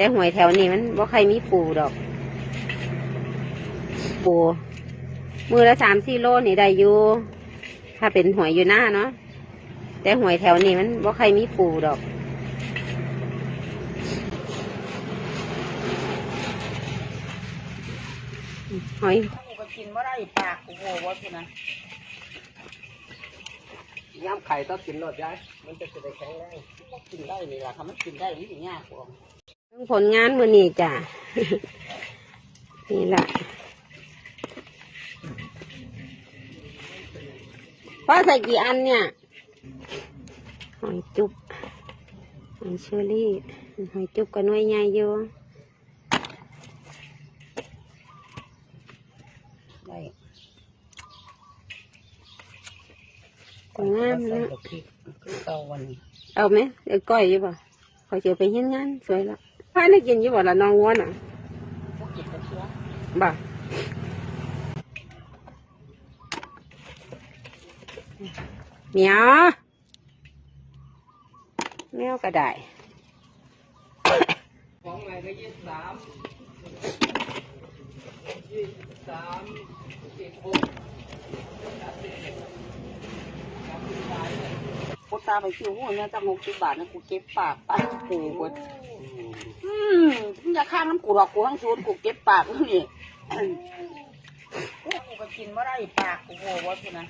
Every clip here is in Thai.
แต่หวยแถวนี้มันบ่ใครมีปูดอก ปู มือละสามสี่โลนี่ได้อยู่ถ้าเป็นหวยอยู่หน้าเนาะแต่หวยแถวนี้มันบ่ใครมีปูดอกหอยก็กินว่าได้ปากกูโว้ว่าคือนะย้ำไข่ต้องกินรสย้มันจะจะได้แข็งแรงกินได้นี่แหละค่ะมันกินได้ไม่ถึงยากกว่า เรื่องผลงานมือนี้จ้ะ นี่แหละพ่อใส่กี่อันเนี่ยหอยจุบหอยเชอรี่หอยจุบกับหน่วยใหญ่อยู่ได้ผลงานใส่นะดอกพริกคือเก่าวันนี้เอาไหมเดี๋ยวก้อยอยู่ป่ะขอเจอไปเห็นงานสวยละ พ่ได้กินอยู่บ่ละน้องวัวน่ะพวกกินกระเทียมบ่เหมียวแมวก็ได้ของใหม่ก็ยี่สามยี่สามสิบหกกูตาไปคิวหัวเนี่ยตั้งหกสิบบาทนะกูเก็บปากไปกูหมด มมึงอย่าข้างน้ำกูหรอกกูทั้งศูนย์กูเก็บปากแล้วนี่กูก็กินว่าได้ปากกูโว้ว่าคือนะ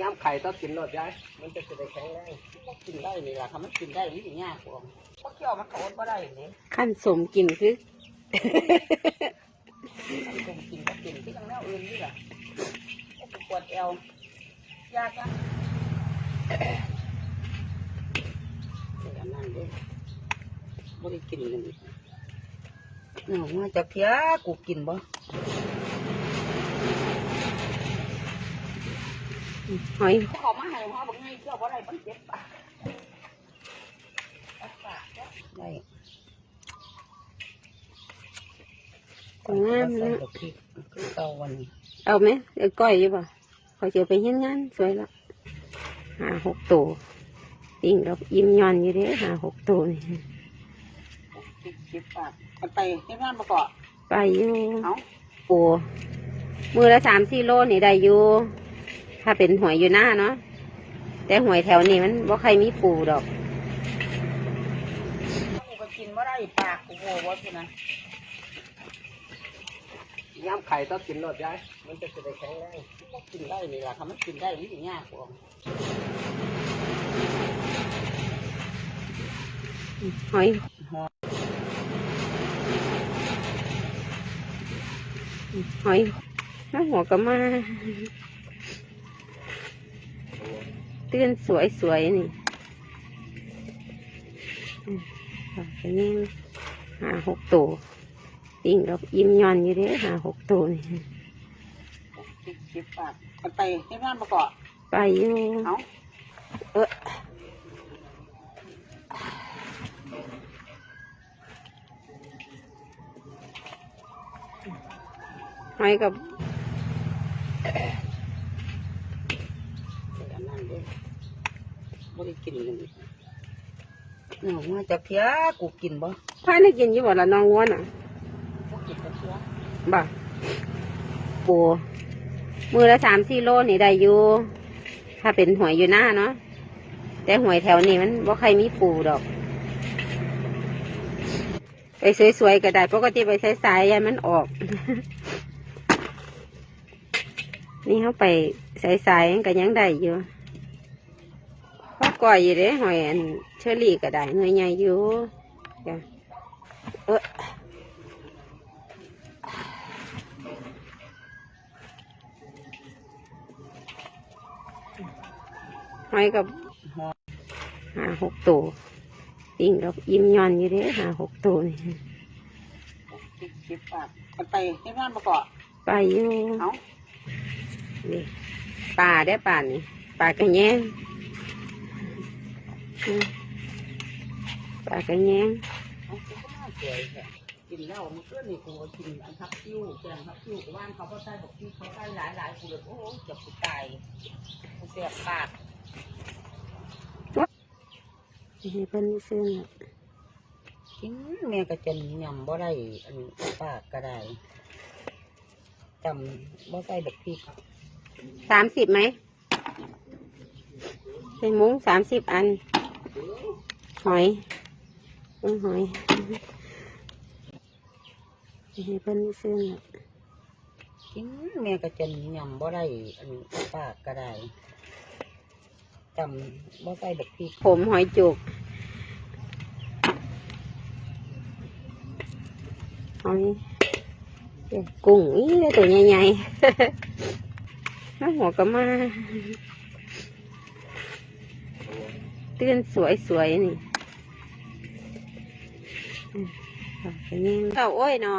ย้ำไข่ต้องกินรสย้ายมันจะจะได้แข็งแรงก็กินได้นี่แหละค่ะมันกินได้ไม่ถึงยากกว่าพวกเกี่ยวมันเขาก็ได้เนี่ยขั้นสมกินคือมันคงกินก็กินที่ทางแนวอื่นนี่แหละก็ปวดเอวยากนะเดี๋ยวนั่นด้วย ไม่ได้กินกันอีกเนี่ยว่าจะเพี้ยกูกินบ่หอยเขามาให้พ่อบางไงเที่ยวบ่ได้มันเจ็บปากได้ผลงานใส่นะดอกพริกคือเก่าวันนี้เอาไหมเดี๋ยวก้อยอยู่ป่ะขอเจอไปเห็นงานสวยละหาหกตัวติ่งกับยิ้มย้อนอยู่เด้หาหกตัวนี่ พริกเจ็บปากมันไปให้งานประกอบไปอยู่เอาปูมือละสามสี่โลนี่ได้อยู่ถ้าเป็นหวยอยู่หน้าเนาะแต่หวยแถวนี้มันบ่ใครมีปูดอกกูก็กินว่าได้ปากกูโว้ว่าคือนะย้ำไข่ต้องกินรสย้ายมันจะจะได้แข็งแรงก็กินได้นี่แหละค่ะมันกินได้ไม่ถึงยากกว่าหอย หอยแล้วหัวก็มาเตือนสวยสวยๆนี่อืมอันนี้หาหกตัวติ่งกับยิ้มย้อนอยู่เด้หาหกตัวนี่พริกเจ็บปากมันไปให้งานประกอบไปอยู่เอาเอ อหอยกับเดี๋ยวนั่นด้วยไม่ได้กินกันอีกเนี่ยว่าจะเพี้ยกูกินบ่พายได้กินอยู่บ่ละน้องวัวน่ะพวกกินกระเทียมบ่ปูมือละสามสี่โลนี่ได้อยู่ ถ้าเป็นหวยอยู่หน้าเนาะ แต่หวยแถวนี้มันบ่ใครมีปูดอก ไปสวยๆก็ได้ ปกติไปสายๆยันมันออก นี่เขาไปสายๆมันก็ยังได้อยู่พอก่อยอยู่เด้หอยอันเชอรี่ก็ได้หน่วยใหญ่อยู่จ้ะเออหอยกับหาหกตัวติ่งกับยิ้มย้อนอยู่เด้หาหกตัวนี่พริกเจ็บปากมันไปให้งานประกอบไปอยู่เอา นี่ป่าได้อป่านี่ป่ากระแยงอืมป่ากระแยงเอากูก็น่าสวยแค่กินเหล้ามันก็นี่กูก็กินอันทับคิ้วแกงทับคิ้วกูว่านเขาก็ใส่บอกที่เขาใส่หลายหลายๆกูเลยโอ้โหเจ็บกูตายกูเสียบปากให้เพิ่นซื้อน่ะกินแม่ก็จนยำบ่ได้อันปากก็ได้จำบ่ใส่ดอกพริก สามสิบไหมเป็นมุ้งสามสิบอัน หอยอือหอยให้เพิ่นซื้อน่ะกินแม่ก็จนยำบ่ได้อันปากก็ได้จำบ่ใส่ดอกพริกผมหอยจุกหอยเดี๋ยวกุ้งอีได้ตัวใหญ่ๆ้าหัวก็มา เตือนสวยๆนี่เอาไปแย่งเข้าโอ้ยหนอ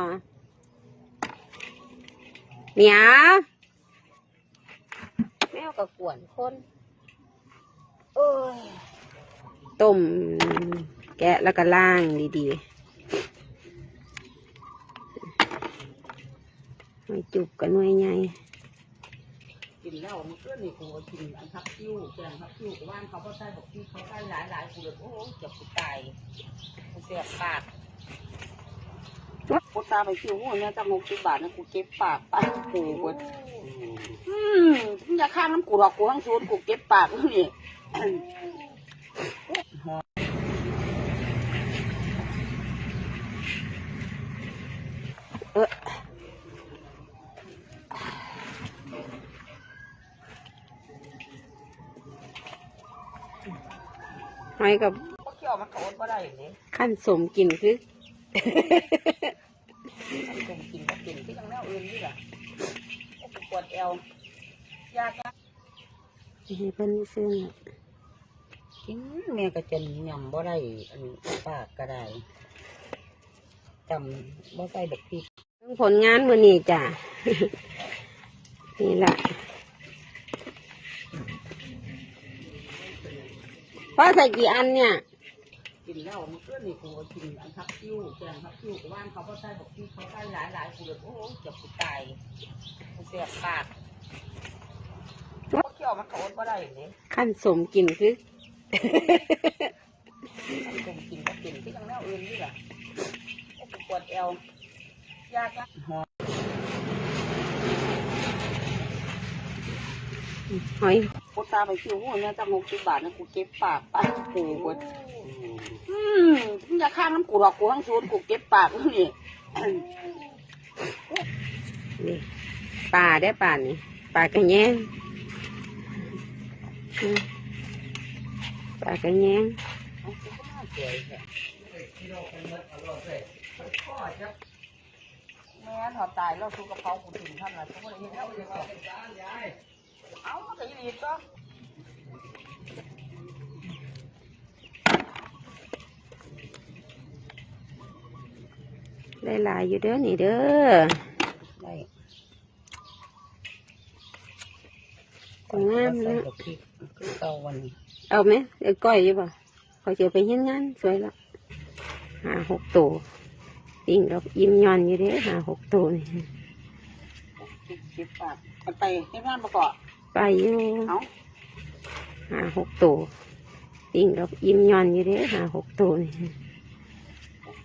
เหมียวแมวกับกวนคนเอ้ยต้มแกะแล้วก็ล่างดีๆหอยจุกกับหน่วยใหญ่ กินเหล้ามันก็นี่กูก็กินอันทับคิ้วแกงทับคิ้วกับว่านเขาก็ใส่ดอกพริกเขาใส่หลายหลายๆกูเลยโอ้ยเจ็บกูตายกูเสียบปากกูตาไปคิ้วหัวเนี่ยตั้งหกสิบบาทนะกูเก็บปากปากกูเบิดอืมมึงอย่าข้างน้ำกูหรอกกูทั้งศูนย์กูเก็บปากแล้วนี่ อยกับพวกเกี่ยวมันโทนก็ได้อย่างนี้ขั้นสมกลิ่นคือ มันคงกินก็กินที่ยังแนวอื่นนี่แหละโอ้กูปวดเอวยากนะให้เพิ่นซื้อน่ะกินแม่ก็จนยำบ่ได้อันปากก็ได้จำบ่ใส่ดอกพริก เรื่องผลงานมือนี้จ้ะ นี่ละ พ่อใส่กี่อันเนี่ย กินแล้วมันก็นี่กูก็กินอันทับคิ้วแกงทับคิ้วกับว่านเขาก็ใส่ดอกพริกเขาใส่หลายหลายๆกูเลยโอ้ยเจ็บกูตายกูเสียบปากพวกเกี่ยวมันโทนก็ได้อย่างนี้ขั้นสมกลิ่นคือ มันคงกินก็กินที่ยังแนวอื่นนี่แหละโอ้กูปวดเอวยากนะ หอมหอยกูตาไปคิวหัวเนี่ยตั้งหกสิบบาทนะกูเก็บปากปากกูเบิดอืมมึงอย่าข้างน้ำกูหรอกกูทั้งศูนย์กูเก็บปากแล้วนี่นี่ปลาได้อป่านี่ปลากระแยงอืมปลากระแยงเอากูก็น่าสวยแท้แม่ถอดตายแล้วทุกกระเพรากูถึงท่านละทุกคนเห็นแล้วเลย เอามันก็ยีดีก็ได้หลายอยู่เด้อนี่เด้อได้ตัวงามใส่นะดอกพริกคือเก่าวันนี้เอาไหมเดี๋ยวก้อยอยู่ป่ะขอเจอไปเฮ็ดงานสวยและหาหกตัวปิ่งเรายิ้มย้อนอยู่เด้อหาหกตัวนี่พริกเก็บปากมันไปให้งานประกอบ ไปอยู่เอาหาหกตัวปิ่งเรายิ้มย้อนอยู่เด้อหาหกตัวนี่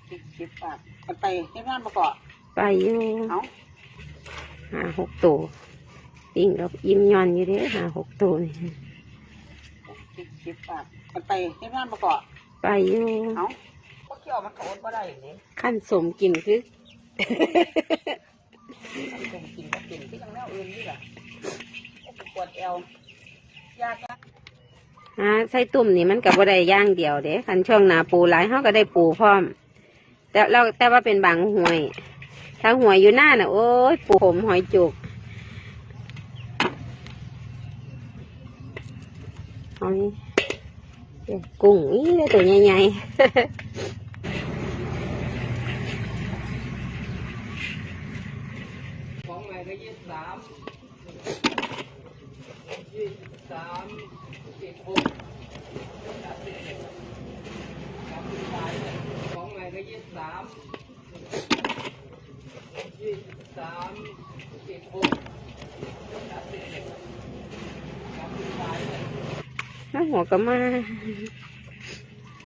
พริกเก็บปากมันไปให้งานประกอบไปอยู่เอาหาหกตัวปิ่งเรายิ้มย้อนอยู่เด้อหาหกตัวนี่พริกเก็บปากมันไปให้งานประกอบไปอยู่เอาพวกเกี่ยวมันโทนก็ได้อย่างนี้ขั้นสมกลิ่นคือมันคงกินก็กินที่ยังแนวอื่นนี่แหละโอ้กูป วดเอวยากนะหาใส่ตุ่มนี่มันกับว่าได้ย่างเดียวเด้คันช่วงหนาปูหลายเขาก็ได้ปูพร้อม แต่เราแต่ว่าเป็นบางหวย ถ้าหวยอยู่หน้าน่ะโอ้ยปูผมหอยจุกหอยกุ้งอีตัวใหญ่ๆ ของใหม่ก็ยี่สิบสาม ยี่สิบสามสิบหกของใหม่ก็ยี่สิบสามยี่สิบสามสิบหกน้าหัวก็มา